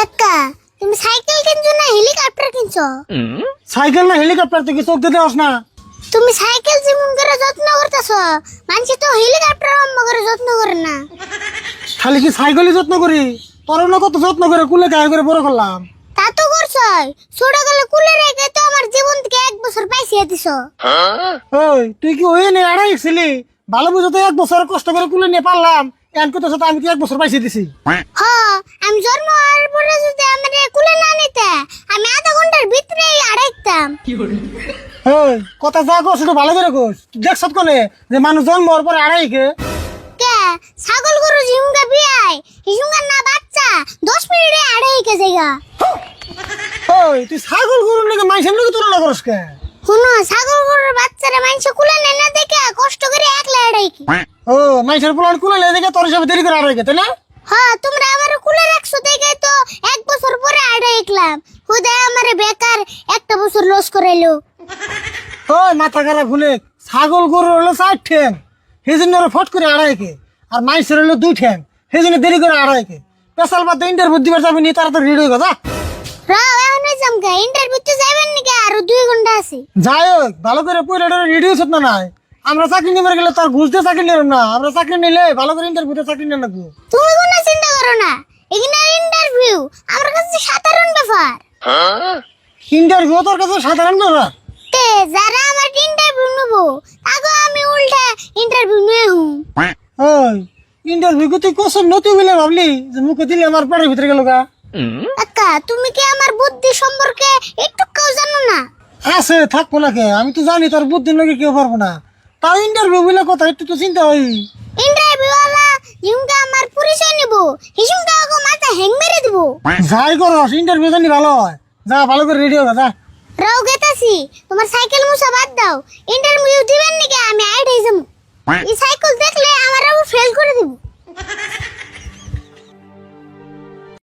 কাকা তুমি সাইকেল কিনছো না হেলিকপ্টার কিনছো? সাইকেল না হেলিকপ্টার থেকে চোখ দিতে আস না তুমি সাইকেল যেমন করে যত্ন করতেছ মানুষ তো হেলিকপ্টার অম্ম করে যত্ন করে না। খালি কি সাইকেলই যত্ন করি? তোর না কত যত্ন করে কুলে গায়ে করে বড় করলাম। তা তো করছই। ছোট গেলে কুলে রেখে তো আমার জীবন থেকে এক বছর পাইছিয়ে দিছ। ওই তুই কি ওই নে আড়াই ছিলি? ভালো বুঝো তো এক বছর কষ্ট করে কুলে নিয়ে পারলাম। এন কত আমি কি এক বছর পাইছে দিছি? হ আমি জন্ম হওয়ার পরে যদি আমার কুলে না নিতে আমি আধা ঘণ্টার ভিতরেই কথা যা সেটা ভালো করে দেখছ কোনে? যে মানুষ জন্ম হওয়ার পরে আড়াই কে? কে? ছাগল গরু ঝিমুকা বিয়াই। হিসুমকার না বাচ্চা। দশ মিনিটে আড়াই কে জায়গা। ওই তুই ছাগল গরুর নাকি মাইসের নাকি তুলনা করস কে? শুনো ছাগল গরুর বাচ্চারা মানুষ কুলে নেয় না দেখে কষ্ট করে একলা আড়াই কি? ও মাইসের পোলার কুলে লে দেখে তোর হিসাবে দেরি করে আড়াই কে তাই না? হ্যাঁ তোমরা আমার কুলে রাখছো দেখে তো এক বছর পরে আড়াই একলাম। আমার বেকার বছর লস করাইলো। ওই মাথা খারাপ ভুলে ছাগল গরুর হলো চার ঠ্যাং সেই জন্য ওরা ফট করে আড়াই কে আর মাইসের হলো দুই ঠ্যাং সেই জন্য দেরি করে আড়াই কে পেশাল বাদ ইন্টারভিউ দিবার যাবি নি তাড়াতাড়ি রেডি হয়ে যা। রাও এখন জামকা ইন্টারভিউতে যাবেন নাকি আরও দুই ঘণ্টা আছে। যাই হোক ভালো করে পড়ে রেডি হচ্ছে না নাই? আমরা চাকরি নিবে গেলে তার ঘুষ দিয়ে চাকরি নিলাম না। আমরা চাকরি নিলে ভালো করে ইন্টারভিউতে চাকরি নিয়ে নেব। তুমি কোনো চিন্তা করো না এখানে ইন্টারভিউ আমার কাছে সাধারণ ব্যাপার। ইন্টারভিউ তোর কাছে সাধারণ ব্যাপার? তে যারা আমার ইন্টারভিউ নেব তাকে আমি উল্টা ইন্টারভিউ নিয়ে হুম। ওই ইন্টারভিউ তুই কোশ্চেন নতুন বলে ভাবলি? যে মুখে দিলে আমার পেটের ভিতরে গেল গা। কাকা তুমি কি আমার বুদ্ধি সম্পর্কে একটু কেউ জানো না? আছে থাকব না কে? আমি তো জানি তোর বুদ্ধির লোকে কেউ পারব না। তাও ইন্টারভিউ বলে কথা একটু তো চিন্তা হই ইন্টারভিউ ওয়ালা ঝুমকা আমার পরিচয় নেব। হিসুমকা মাথা হ্যাং মেরে দিব। যাই করস ইন্টারভিউ জানি ভালো হয়। যা, ভালো করে রেডি হও, দাদা। রাও গেতাছি, তোমার সাইকেল মুসা বাদ দাও। ইন্টারভিউ দিবেন নাকি? আমি আইড হয়ে যাব। এই সাইকেল দেখলে আমার ফেল করে দিব।